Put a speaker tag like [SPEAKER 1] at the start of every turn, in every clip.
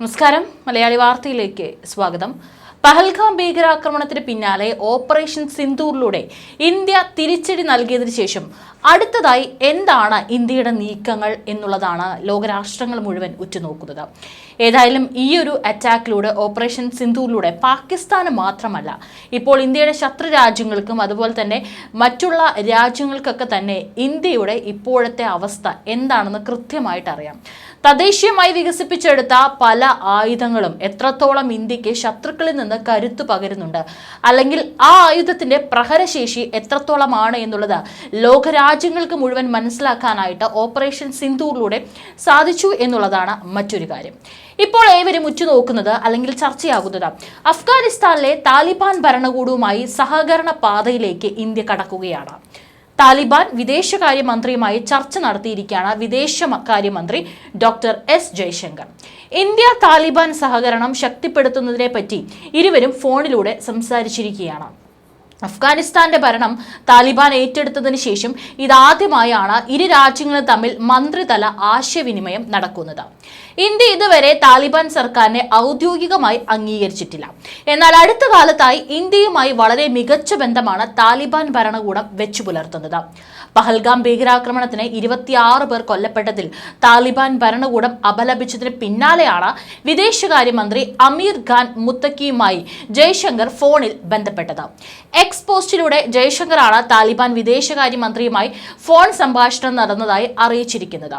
[SPEAKER 1] നമസ്കാരം. മലയാളി വാർത്തയിലേക്ക് സ്വാഗതം. പഹൽഗാം ഭീകരാക്രമണത്തിന് പിന്നാലെ ഓപ്പറേഷൻ സിന്ദൂറിലൂടെ ഇന്ത്യ തിരിച്ചടി നൽകിയതിനു ശേഷം അടുത്തതായി എന്താണ് ഇന്ത്യയുടെ നീക്കങ്ങൾ എന്നുള്ളതാണ് ലോകരാഷ്ട്രങ്ങൾ മുഴുവൻ ഉറ്റുനോക്കുന്നത്. ഏതായാലും ഈ ഒരു അറ്റാക്കിലൂടെ ഓപ്പറേഷൻ സിന്ധുവിലൂടെ പാകിസ്ഥാന് മാത്രമല്ല ഇപ്പോൾ ഇന്ത്യയുടെ ശത്രു രാജ്യങ്ങൾക്കും അതുപോലെ തന്നെ മറ്റുള്ള രാജ്യങ്ങൾക്കൊക്കെ തന്നെ ഇന്ത്യയുടെ ഇപ്പോഴത്തെ അവസ്ഥ എന്താണെന്ന് കൃത്യമായിട്ട് അറിയാം. തദ്ദേശീയമായി വികസിപ്പിച്ചെടുത്ത പല ആയുധങ്ങളും എത്രത്തോളം ഇന്ത്യയ്ക്ക് ശത്രുക്കളിൽ നിന്ന് കരുത്തു പകരുന്നുണ്ട് അല്ലെങ്കിൽ ആ ആയുധത്തിന്റെ പ്രഹരശേഷി എത്രത്തോളമാണ് എന്നുള്ളത് ലോകരാജ്യങ്ങൾക്ക് മുഴുവൻ മനസ്സിലാക്കാനായിട്ട് ഓപ്പറേഷൻ സിന്ധൂറിലൂടെ സാധിച്ചു എന്നുള്ളതാണ് മറ്റൊരു കാര്യം. ഇപ്പോൾ ഏവരും ഉറ്റുനോക്കുന്നത് അല്ലെങ്കിൽ ചർച്ചയാകുന്നത് അഫ്ഗാനിസ്ഥാനിലെ താലിബാൻ ഭരണകൂടവുമായി സഹകരണ പാതയിലേക്ക് ഇന്ത്യ കടക്കുകയാണ്. താലിബാൻ വിദേശകാര്യമന്ത്രിയുമായി ചർച്ച നടത്തിയിരിക്കുകയാണ് വിദേശകാര്യമന്ത്രി doctor S Jaishankar. India Taliban സഹകരണം ശക്തിപ്പെടുത്തുന്നതിനെ പറ്റി ഇരുവരും ഫോണിലൂടെ സംസാരിച്ചിരിക്കുകയാണ്. അഫ്ഗാനിസ്ഥാന്റെ ഭരണം താലിബാൻ ഏറ്റെടുത്തതിന് ശേഷം ഇതാദ്യമായാണ് ഇരു രാജ്യങ്ങളും തമ്മിൽ മന്ത്രിതല ആശയവിനിമയം നടക്കുന്നത്. ഇന്ത്യ ഇതുവരെ താലിബാൻ സർക്കാരിനെ ഔദ്യോഗികമായി അംഗീകരിച്ചിട്ടില്ല. എന്നാൽ അടുത്ത കാലത്തായി ഇന്ത്യയുമായി വളരെ മികച്ച ബന്ധമാണ് താലിബാൻ ഭരണകൂടം വെച്ചു പുലർത്തുന്നത് പഹൽഗാം ഭീകരാക്രമണത്തിന് ഇരുപത്തിയാറ് പേർ കൊല്ലപ്പെട്ടതിൽ താലിബാൻ ഭരണകൂടം അപലപിച്ചതിന് പിന്നാലെയാണ് വിദേശകാര്യമന്ത്രി അമീർ ഖാൻ മുത്തക്കിയുമായി ജയശങ്കർ ഫോണിൽ ബന്ധപ്പെട്ടത്. എക്സ് പോസ്റ്റിലൂടെ ജയശങ്കറാണ് താലിബാൻ വിദേശകാര്യമന്ത്രിയുമായി ഫോൺ സംഭാഷണം നടന്നതായി അറിയിച്ചിരിക്കുന്നത്.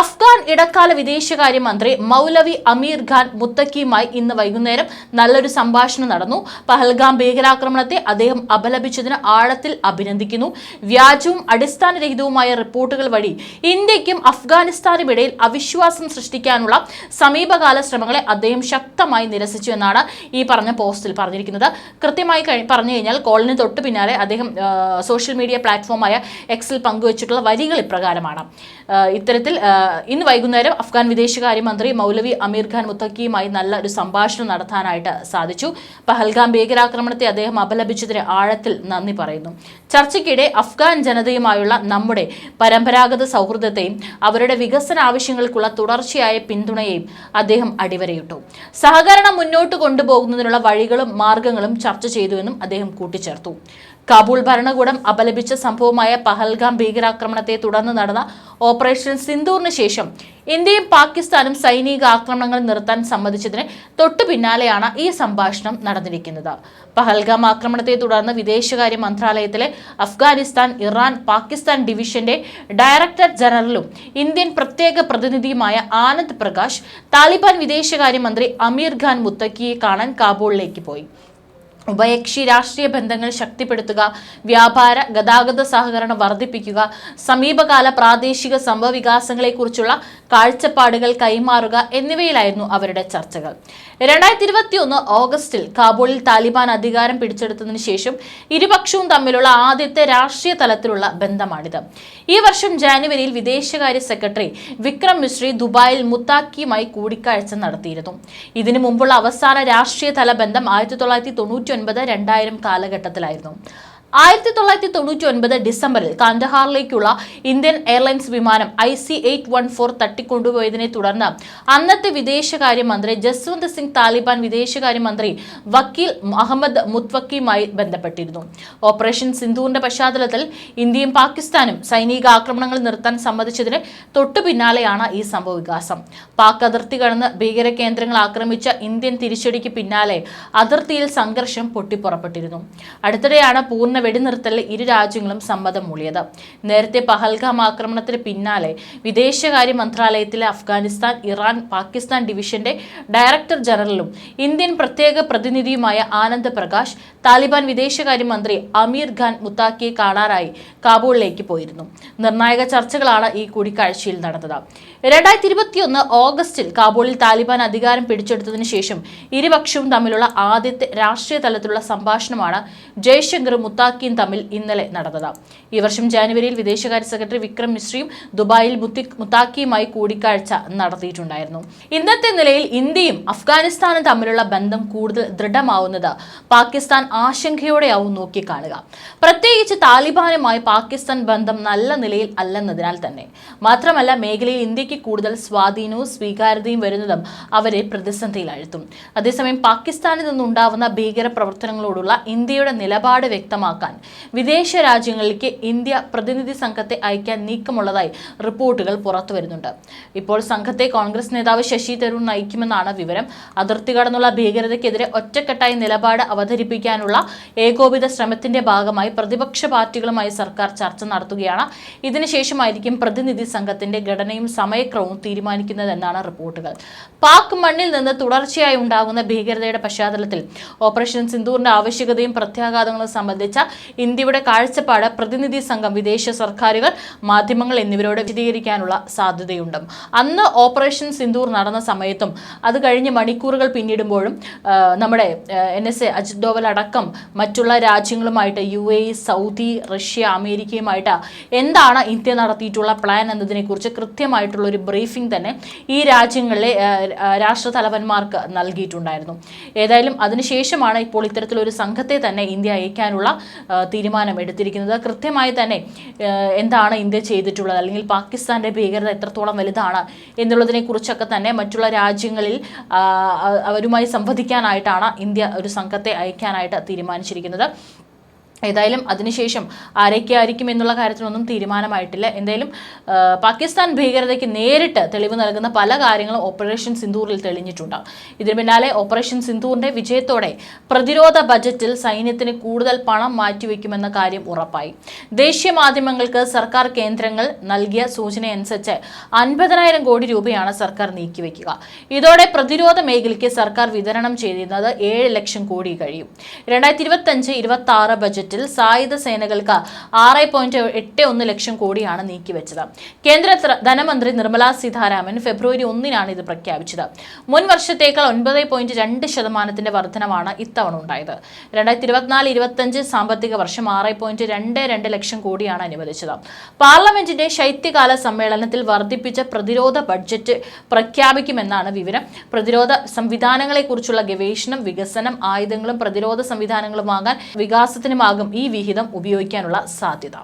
[SPEAKER 1] അഫ്ഗാൻ ഇടക്കാല വിദേശകാര്യമന്ത്രി മൗലവി അമീർ ഖാൻ മുത്തക്കിയുമായി ഇന്ന് വൈകുന്നേരം നല്ലൊരു സംഭാഷണം നടന്നു. പഹൽഗാം ഭീകരാക്രമണത്തെ അദ്ദേഹം അപലപിച്ചതിന് ആഴത്തിൽ അഭിനന്ദിക്കുന്നു. വ്യാജവും അടിസ്ഥാനരഹിതവുമായ റിപ്പോർട്ടുകൾ വഴി ഇന്ത്യക്കും അഫ്ഗാനിസ്ഥാനും ഇടയിൽ അവിശ്വാസം സൃഷ്ടിക്കാനുള്ള സമീപകാല ശ്രമങ്ങളെ അദ്ദേഹം ശക്തമായി നിരസിച്ചു എന്നാണ് ഈ പറഞ്ഞ പോസ്റ്റിൽ പറഞ്ഞിരിക്കുന്നത്. കൃത്യമായി പറഞ്ഞു കഴിഞ്ഞാൽ കോളിന് തൊട്ട് പിന്നാലെ അദ്ദേഹം സോഷ്യൽ മീഡിയ പ്ലാറ്റ്ഫോമായ എക്സിൽ പങ്കുവച്ചിട്ടുള്ള വരികൾ ഇപ്രകാരമാണ്. ഇത്തരത്തിൽ ഇന്ന് വൈകുന്നേരം അഫ്ഗാൻ വിദേശകാര്യമന്ത്രി മൗലവി അമീർ ഖാൻ മുത്തക്കിയുമായി നല്ല ഒരു സംഭാഷണം നടത്താനായിട്ട് സാധിച്ചു. പഹൽഗാം ഭീകരാക്രമണത്തെ അദ്ദേഹം അപലപിച്ചതിന് ആഴത്തിൽ നന്ദി പറയുന്നു. ചർച്ചയ്ക്കിടെ അഫ്ഗാൻ ജനതയുമായുള്ള നമ്മുടെ പരമ്പരാഗത സൗഹൃദത്തെയും അവരുടെ വികസന ആവശ്യങ്ങൾക്കുള്ള തുടർച്ചയായ പിന്തുണയെയും അദ്ദേഹം അടിവരയിട്ടു. സഹകരണം മുന്നോട്ട് കൊണ്ടുപോകുന്നതിനുള്ള വഴികളും മാർഗങ്ങളും ചർച്ച ചെയ്തുവെന്നും അദ്ദേഹം കൂട്ടിച്ചേർത്തു. കാബൂൾ ഭരണകൂടം അപലപിച്ച സംഭവമായ പഹൽഗാം ഭീകരാക്രമണത്തെ തുടർന്ന് നടന്ന ഓപ്പറേഷൻ സിന്ദൂറിന് ശേഷം ഇന്ത്യയും പാകിസ്ഥാനും സൈനിക ആക്രമണങ്ങൾ നിർത്താൻ സമ്മതിച്ചതിന് തൊട്ടു പിന്നാലെയാണ് ഈ സംഭാഷണം നടന്നിരിക്കുന്നത്. പഹൽഗാം ആക്രമണത്തെ തുടർന്ന് വിദേശകാര്യ മന്ത്രാലയത്തിലെ അഫ്ഗാനിസ്ഥാൻ ഇറാൻ പാകിസ്ഥാൻ ഡിവിഷന്റെ ഡയറക്ടർ ജനറലും ഇന്ത്യൻ പ്രത്യേക പ്രതിനിധിയുമായ ആനന്ദ് പ്രകാശ് താലിബാൻ വിദേശകാര്യമന്ത്രി അമീർ ഖാൻ മുത്തക്കിയെ കാണാൻ കാബൂളിലേക്ക് പോയി. ഉഭയകക്ഷി രാഷ്ട്രീയ ബന്ധങ്ങൾ ശക്തിപ്പെടുത്തുക വ്യാപാര ഗതാഗത സഹകരണം വർദ്ധിപ്പിക്കുക സമീപകാല പ്രാദേശിക സംഭവവികാസങ്ങളെക്കുറിച്ചുള്ള കാഴ്ചപ്പാടുകൾ കൈമാറുക എന്നിവയിലായിരുന്നു അവരുടെ ചർച്ചകൾ. രണ്ടായിരത്തി ഇരുപത്തിയൊന്ന് ഓഗസ്റ്റിൽ കാബൂളിൽ താലിബാൻ അധികാരം പിടിച്ചെടുത്തതിനു ശേഷം ഇരുപക്ഷവും തമ്മിലുള്ള ആദ്യത്തെ രാഷ്ട്രീയ തലത്തിലുള്ള ബന്ധമാണിത്. ഈ വർഷം ജാനുവരിയിൽ വിദേശകാര്യ സെക്രട്ടറി വിക്രം മിശ്രി ദുബായിൽ മുത്താക്കിയുമായി കൂടിക്കാഴ്ച നടത്തിയിരുന്നു. ഇതിനു മുമ്പുള്ള അവസാന രാഷ്ട്രീയ തല ബന്ധം ആയിരത്തി തൊള്ളായിരത്തി തൊണ്ണൂറ്റി ഒൻപത് രണ്ടായിരം കാലഘട്ടത്തിലായിരുന്നു. ആയിരത്തി തൊള്ളായിരത്തി തൊണ്ണൂറ്റി ഒൻപത് ഡിസംബറിൽ കാന്തഹാറിലേക്കുള്ള ഇന്ത്യൻ എയർലൈൻസ് വിമാനം I C eight one four തട്ടിക്കൊണ്ടുപോയതിനെ തുടർന്ന് അന്നത്തെ വിദേശകാര്യമന്ത്രി ജസ്വന്ത് സിംഗ് താലിബാൻ വിദേശകാര്യമന്ത്രി വക്കീൽ അഹമ്മദ് മുത്വക്കിയുമായി ബന്ധപ്പെട്ടിരുന്നു. ഓപ്പറേഷൻ സിന്ധുവിന്റെ പശ്ചാത്തലത്തിൽ ഇന്ത്യയും പാകിസ്ഥാനും സൈനിക ആക്രമണങ്ങൾ നിർത്താൻ സമ്മതിച്ചതിന് തൊട്ടു പിന്നാലെയാണ് ഈ സംഭവ വികാസം. പാക് അതിർത്തി കടന്ന് ഭീകര കേന്ദ്രങ്ങൾ ആക്രമിച്ച ഇന്ത്യൻ തിരിച്ചടിക്ക് പിന്നാലെ അതിർത്തിയിൽ സംഘർഷം പൊട്ടിപ്പുറപ്പെട്ടിരുന്നു. അടുത്തിടെയാണ് പൂർണ വെടിനിർത്തലിൽ ഇരു രാജ്യങ്ങളും സമ്മതം മൂളിയത്. നേരത്തെ പഹൽഗാം ആക്രമണത്തിന് പിന്നാലെ വിദേശകാര്യ മന്ത്രാലയത്തിലെ അഫ്ഗാനിസ്ഥാൻ ഇറാൻ പാകിസ്ഥാൻ ഡിവിഷന്റെ ഡയറക്ടർ ജനറലും ഇന്ത്യൻ പ്രത്യേക പ്രതിനിധിയുമായ ആനന്ദ് പ്രകാശ് താലിബാൻ വിദേശകാര്യമന്ത്രി അമീർ ഖാൻ മുത്താക്കിയെ കാണാനായി കാബൂളിലേക്ക് പോയിരുന്നു. നിർണായക ചർച്ചകളാണ് ഈ കൂടിക്കാഴ്ചയിൽ നടന്നത്. രണ്ടായിരത്തി ഇരുപത്തിയൊന്ന് ഓഗസ്റ്റിൽ കാബൂളിൽ താലിബാൻ അധികാരം പിടിച്ചെടുത്തതിനു ശേഷം ഇരുപക്ഷവും തമ്മിലുള്ള ആദ്യത്തെ രാഷ്ട്രീയ തലത്തിലുള്ള സംഭാഷണമാണ് ജയശങ്കറും മുത്താക്കിയും തമ്മിൽ ഇന്നലെ നടന്നത്. ഈ വർഷം ജാനുവരിയിൽ വിദേശകാര്യ സെക്രട്ടറി വിക്രം മിശ്രയും ദുബായിൽ മുത്തി- മുത്താക്കിയുമായി കൂടിക്കാഴ്ച നടത്തിയിട്ടുണ്ടായിരുന്നു. ഇന്നത്തെ നിലയിൽ ഇന്ത്യയും അഫ്ഗാനിസ്ഥാനും തമ്മിലുള്ള ബന്ധം കൂടുതൽ ദൃഢമാവുന്നത് പാകിസ്ഥാൻ ആശങ്കയോടെയാവും നോക്കിക്കാണുക. പ്രത്യേകിച്ച് താലിബാനുമായി പാകിസ്ഥാൻ ബന്ധം നല്ല നിലയിൽ അല്ലെന്നതിനാൽ തന്നെ. മാത്രമല്ല മേഖലയിൽ ഇന്ത്യയ്ക്ക് ഇന്ത്യയ്ക്ക് കൂടുതൽ സ്വാധീനവും സ്വീകാര്യതയും വരുന്നതും അവരെ പ്രതിസന്ധിയിലാഴ്ത്തും അതേസമയം പാകിസ്ഥാനിൽ നിന്നുണ്ടാവുന്ന ഭീകര പ്രവർത്തനങ്ങളോടുള്ള ഇന്ത്യയുടെ നിലപാട് വ്യക്തമാക്കാൻ വിദേശ രാജ്യങ്ങളിലേക്ക് ഇന്ത്യ പ്രതിനിധി സംഘത്തെ അയക്കാൻ നീക്കമുള്ളതായി റിപ്പോർട്ടുകൾ പുറത്തു വരുന്നുണ്ട്. ഇപ്പോൾ സംഘത്തെ കോൺഗ്രസ് നേതാവ് ശശി തരൂർ നയിക്കുമെന്നാണ് വിവരം. അതിർത്തി കടന്നുള്ള ഭീകരതയ്ക്കെതിരെ ഒറ്റക്കെട്ടായി നിലപാട് അവതരിപ്പിക്കാനുള്ള ഏകോപിത ശ്രമത്തിന്റെ ഭാഗമായി പ്രതിപക്ഷ പാർട്ടികളുമായി സർക്കാർ ചർച്ച നടത്തുകയാണ്. ഇതിനുശേഷമായിരിക്കും പ്രതിനിധി സംഘത്തിന്റെ ഘടനയും സമയക്രമവും തീരുമാനിക്കുന്നതെന്നാണ് റിപ്പോർട്ടുകൾ. പാക് മണ്ണിൽ നിന്ന് തുടർച്ചയായി ഉണ്ടാകുന്ന ഭീകരതയുടെ പശ്ചാത്തലത്തിൽ ഓപ്പറേഷൻ സിന്ദൂറിന്റെ ആവശ്യകതയും പ്രത്യാഘാതങ്ങളും സംബന്ധിച്ച ഇന്ത്യയുടെ കാഴ്ചപ്പാട് പ്രതിനിധി സംഘം വിദേശ സർക്കാരുകൾ മാധ്യമങ്ങൾ എന്നിവരോട് വിശദീകരിക്കാനുള്ള സാധ്യതയുണ്ട്. അന്ന് ഓപ്പറേഷൻ സിന്ദൂർ നടന്ന സമയത്തും അത് കഴിഞ്ഞ് മണിക്കൂറുകൾ പിന്നിടുമ്പോഴും നമ്മുടെ N S A Ajit Doval അടക്കം മറ്റുള്ള രാജ്യങ്ങളുമായിട്ട് യു എ സൗദി റഷ്യ അമേരിക്കയുമായിട്ട് എന്താണ് ഇന്ത്യ നടത്തിയിട്ടുള്ള പ്ലാൻ എന്നതിനെക്കുറിച്ച് കൃത്യമായിട്ടുള്ള ഒരു ബ്രീഫിംഗ് തന്നെ ഈ രാജ്യങ്ങളിലെ രാഷ്ട്ര തലവന്മാർക്ക് നൽകിയിട്ടുണ്ടായിരുന്നു. ഏതായാലും അതിനുശേഷമാണ് ഇപ്പോൾ ഇത്തരത്തിലൊരു സംഘത്തെ തന്നെ ഇന്ത്യ അയക്കാനുള്ള തീരുമാനം എടുത്തിരിക്കുന്നത്. കൃത്യമായി തന്നെ എന്താണ് ഇന്ത്യ ചെയ്തിട്ടുള്ളത്? അല്ലെങ്കിൽ പാകിസ്ഥാന്റെ ഭീകരത എത്രത്തോളം വലുതാണ് എന്നുള്ളതിനെക്കുറിച്ചൊക്കെ തന്നെ മറ്റുള്ള രാജ്യങ്ങളിൽ അവരുമായി സംവദിക്കാനായിട്ടാണ് ഇന്ത്യ ഒരു സംഘത്തെ അയക്കാനായിട്ട് തീരുമാനിച്ചിരിക്കുന്നത്. ഏതായാലും അതിനുശേഷം ആരൊക്കെ ആയിരിക്കും എന്നുള്ള കാര്യത്തിലൊന്നും തീരുമാനമായിട്ടില്ല. എന്തായാലും പാകിസ്ഥാൻ ഭീകരതയ്ക്ക് നേരിട്ട് തെളിവ് നൽകുന്ന പല കാര്യങ്ങളും ഓപ്പറേഷൻ സിന്ദൂറിൽ തെളിഞ്ഞിട്ടുണ്ട് ഇതിനു പിന്നാലെ ഓപ്പറേഷൻ സിന്ദൂറിന്റെ വിജയത്തോടെ പ്രതിരോധ ബജറ്റിൽ സൈന്യത്തിന് കൂടുതൽ പണം മാറ്റിവെക്കുമെന്ന കാര്യം ഉറപ്പായി. ദേശീയ മാധ്യമങ്ങൾക്ക് സർക്കാർ കേന്ദ്രങ്ങൾ നൽകിയ സൂചനയനുസരിച്ച് അൻപതിനായിരം കോടി രൂപയാണ് സർക്കാർ നീക്കിവെക്കുക. ഇതോടെ പ്രതിരോധ മേഖലയ്ക്ക് സർക്കാർ വിതരണം ചെയ്യുന്നത് ഏഴ് ലക്ഷം കോടി കഴിയും. രണ്ടായിരത്തി ഇരുപത്തി അഞ്ച് ഇരുപത്തി ആറ് ബജറ്റിൽ സായുധ സേനകൾക്ക് ആറ് പോയിന്റ് എട്ട് ഒന്ന് ലക്ഷം കോടിയാണ് നീക്കിവെച്ചത്. കേന്ദ്ര ത്ര- ധനമന്ത്രി നിർമ്മലാ സീതാരാമൻ ഫെബ്രുവരി ഒന്നിനാണ് ഇത് പ്രഖ്യാപിച്ചത്. മുൻ വർഷത്തേക്കാൾ ഒൻപത് പോയിന്റ് രണ്ട് ശതമാനത്തിന്റെ വർധനമാണ് ഇത്തവണ ഉണ്ടായത്. രണ്ടായിരത്തി ഇരുപത്തിനാല് ഇരുപത്തഞ്ച് സാമ്പത്തിക വർഷം ആറ് പോയിന്റ് രണ്ട് രണ്ട് ലക്ഷം കോടിയാണ് അനുവദിച്ചത്. പാർലമെന്റിന്റെ ശൈത്യകാല സമ്മേളനത്തിൽ വർദ്ധിപ്പിച്ച പ്രതിരോധ ബഡ്ജറ്റ് പ്രഖ്യാപിക്കുമെന്നാണ് വിവരം. പ്രതിരോധ സംവിധാനങ്ങളെക്കുറിച്ചുള്ള ഗവേഷണം വികസനം ആയുധങ്ങളും പ്രതിരോധ സംവിധാനങ്ങളും വാങ്ങാൻ വികാസത്തിനുമാകും ഈ വിഹിതം ഉപയോഗിക്കാനുള്ള സാധ്യത.